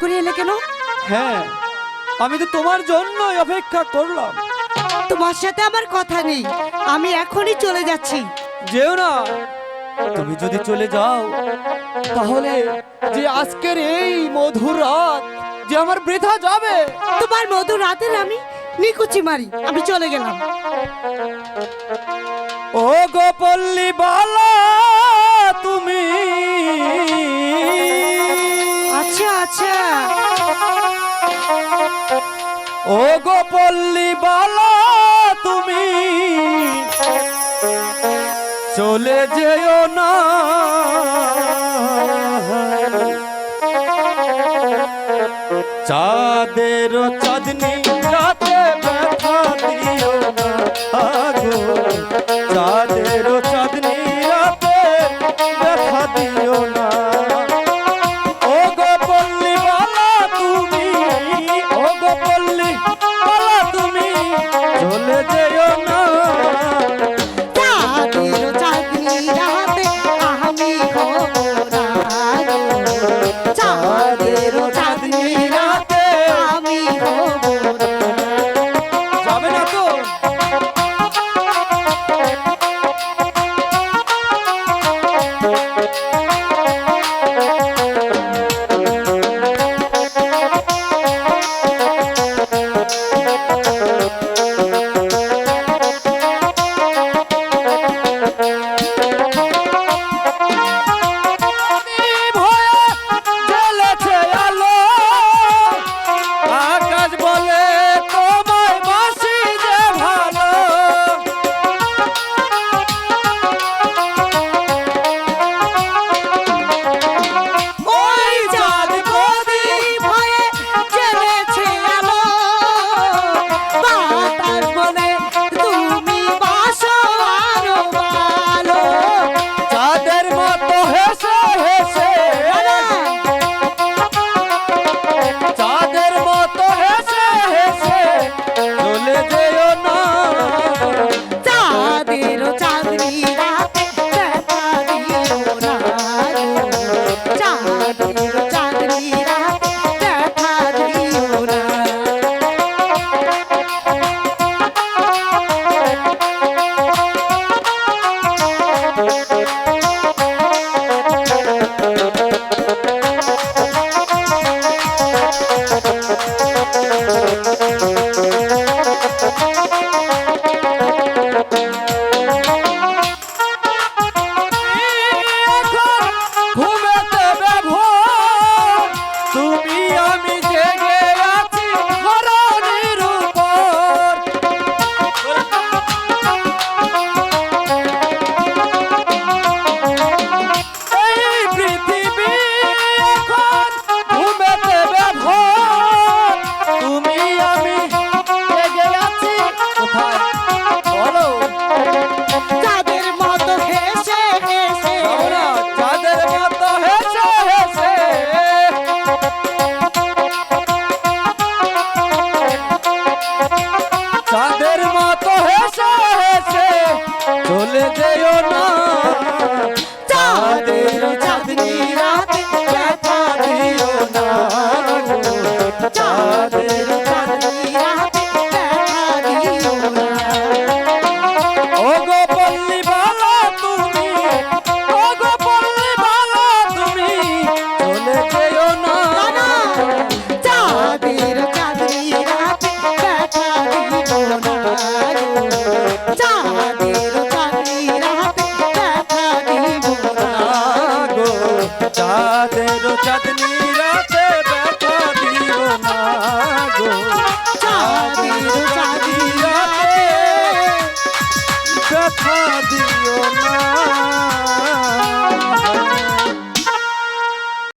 করে এলে কেন? হ্যাঁ আমি তো তোমার জন্যই অপেক্ষা করলাম। তোমার সাথে আমার কথা নেই। আমি এখনই চলে যাচ্ছি। যেও না। তুমি যদি চলে যাও তাহলে যে আজকের এই মধুর রাত যে আমার বৃথা যাবে। তোমার মধুর রাতের আমি নিকুচি মারি। আমি চলে গেলাম। ও গোপল্লি বালা! ও গো পল্লী বলো তুমি চলে যেও না। চাঁদের চাঁদনি Mira. Hold made যেও না চাঁদের চাঁদনি